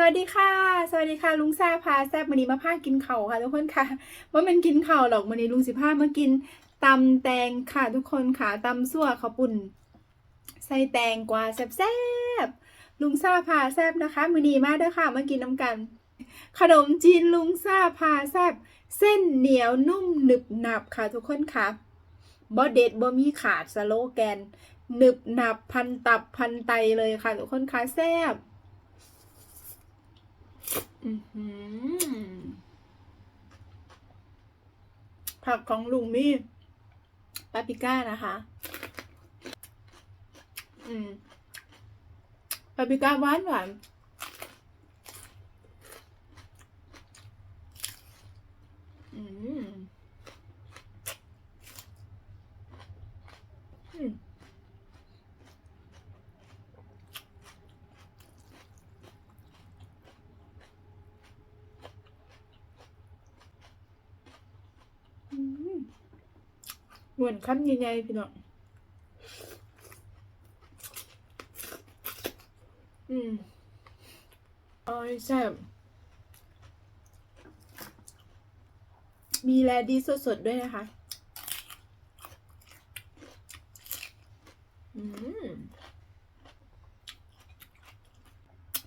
สวัสดีค่ะ สวัสดีค่ะ ลุงซาพาแซบวันนี้มาพากินเข่าค่ะทุกคนค่ะว่ามันกินเข่าหรอกวันนี้ลุงสิพามากินตำแตงค่ะทุกคนค่ะตำซั่วข้าวปุ่นใส่แตงกวาแซบแซบๆลุงซาพาแซบนะคะมือนีมากเด้อค่ะมากินน้ำกัน ขนมจีนลุงซาพาแซบเส้นเหนียวนุ่มหนึบหนับค่ะทุกคนค่ะบ่เด็ดบ่มีขาดสโลแกนหนึบหนับพันตับพันไตเลยค่ะทุกคนค่ะแซบ ผักของลุงมี่ปาปริก้านะคะ อืมปาปริก้าหวานหวานอืมอืม อืม หวนคำใหญ่ๆพี่น้องอืมอร่อยแซ่บมีแลดีสดๆด้วยนะคะ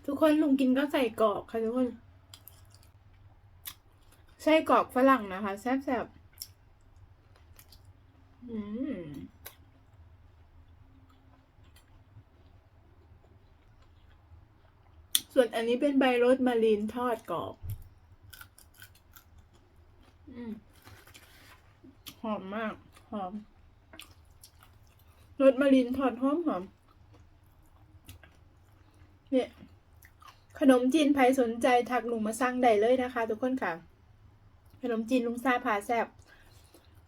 ทุกคนลุงกินก็ใส่กรอกค่ะทุกคนไส้กรอกฝรั่งนะคะ แซ่บๆ อืมส่วนอันนี้เป็นใบโรสมารีนทอดกรอบ อืมหอมมาก หอมโรสมารีนทอดหอมหอม เนี่ย ขนมจีนใครสนใจทักหนูมาสั่งได้เลยนะคะ ทุกคนค่ะ ขนมจีนลุงซาพาแซบ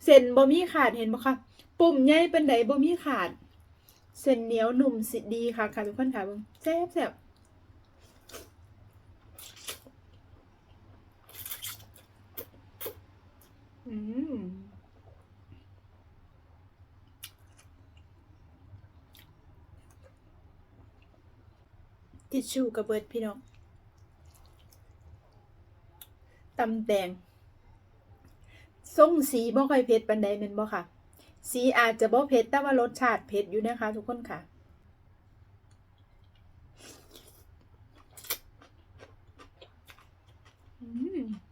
เส้นบ่มีขาดเห็นบ่คะปุ่มใหญ่เป็นไดบ่มีขาด เส้นเหนียวหนุ่มสิดีค่ะค่ะทุกคนค่ะเบิ่งแซ่บแซ่บอืมทิชชู่กับเบิดพี่น้องตำแตง ส่งสีบ่ค่อยเผ็ดปานใดแม่นบ่ค่ะ สีอาจจะบ่เผ็ดแต่ว่ารสชาติเผ็ดอยู่นะคะ ทุกคนค่ะ อืม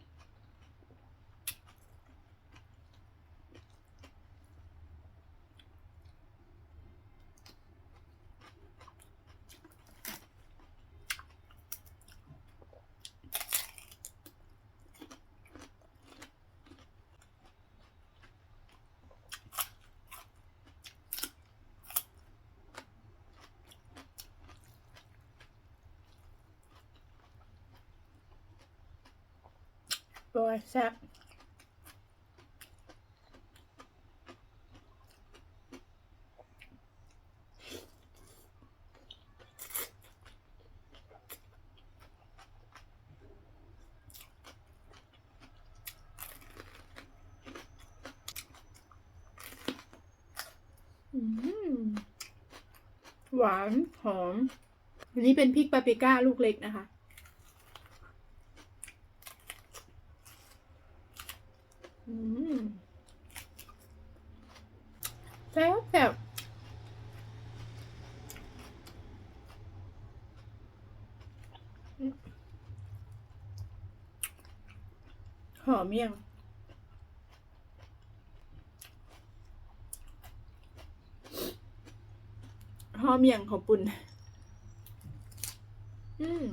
โอ้ยแซ่บอืมหวาน หอม อันนี้เป็นพริกปาปริก้าลูกเล็กนะคะ อืมแซ่บแซ่บห อมยังหอมยังขอบปุ่น อืม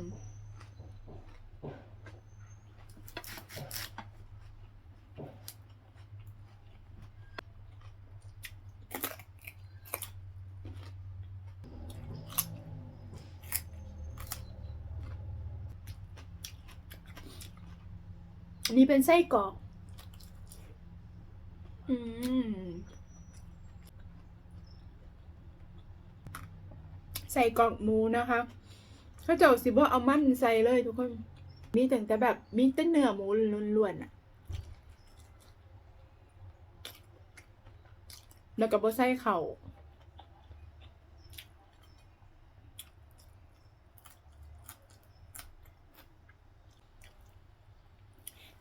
อันนี้เป็นไส้กรอก อืม ใส่กรอกหมูนะคะเขาเจ้าสิบ่เอามันใส่เลยทุกคน มีแต่แต่แบบมีแต่เนื้อหมูล้วนๆอะแล้วก็บ่ใส่เข่า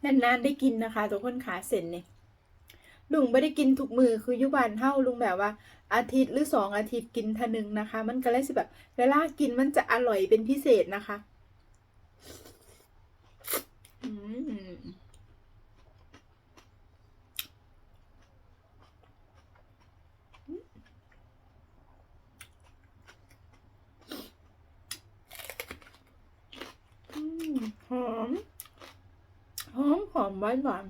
นานๆได้กินนะคะ ทุกคนขาเส้นเนี่ยลุงไม่ได้กินทุกมือคือยุบานเท่าลุงแบบว่า อาทิตย์หรือสองอาทิตย์กินทะนึงนะคะ มันก็เลยสิแบบเวลากินมันจะอร่อยเป็นพิเศษนะคะอืมอืมหอม หอมหอมหวานหวาน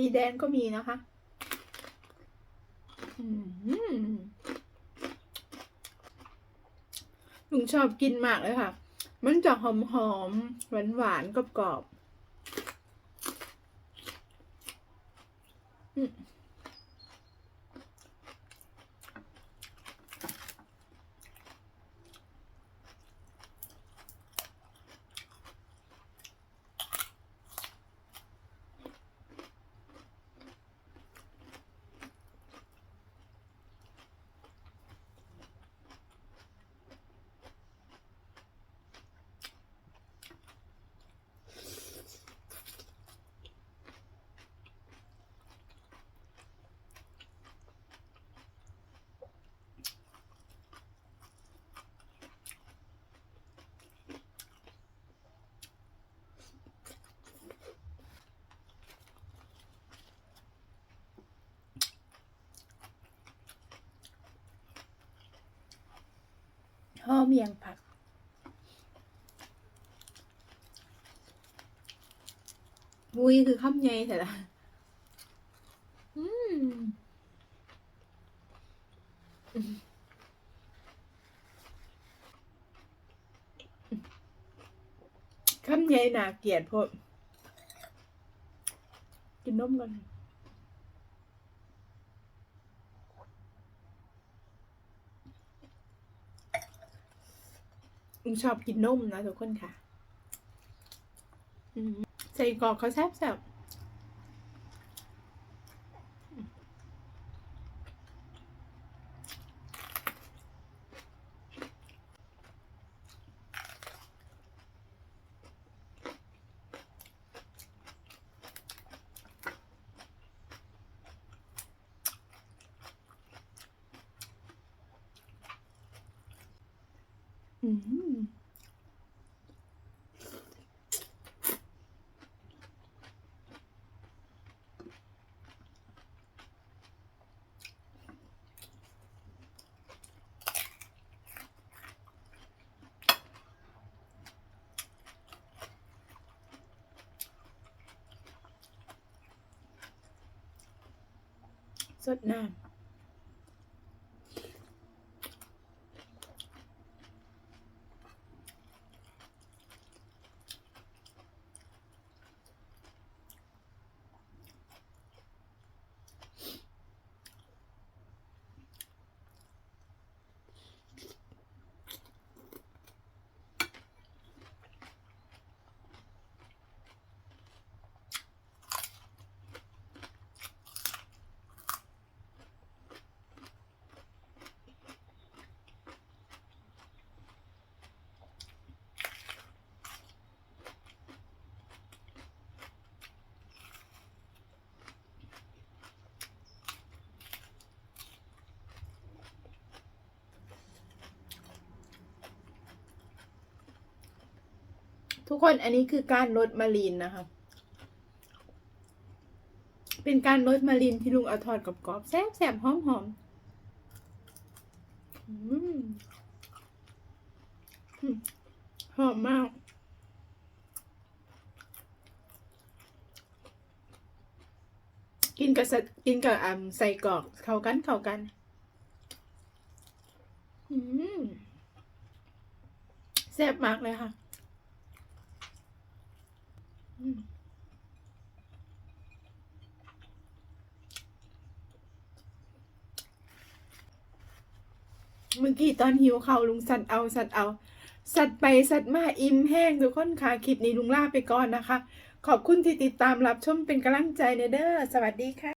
สีแดงก็มีนะคะลุงชอบกินมากเลยค่ะ มันจะหอมหอมหวานหวานๆกรอบกรอบๆอืม ห่อเมียงผัก มุ้ยคือข้ามไงแต่ละอืมข้ามไงหนาเกลียดพวกกินนมกัน ลุงชอบกินนมนะทุกคนค่ะใส่กรอกเขาแซ่บแสดน้ำ ทุกคนอันนี้คือการลดมารีนนะคะ เป็นการลดมารีนที่ลุงเอาทอดกับกรอบแซ่บแซ่บหอมหอมหอมมาก กินกับกินกับอ่าใส่กรอกเข้ากันเข้ากันแซ่บมากเลยค่ะ เมื่อกี้ตอนหิวเขาลุงสัตว์เอาสัตว์เอา สัตว์ไปสัตว์มาอิ่มแห้งทุกคนค่ะคลิปนี้ลุงลาไปก่อนนะคะ ขอบคุณที่ติดตามรับชมเป็นกำลังใจเนเด้อสวัสดีค่ะ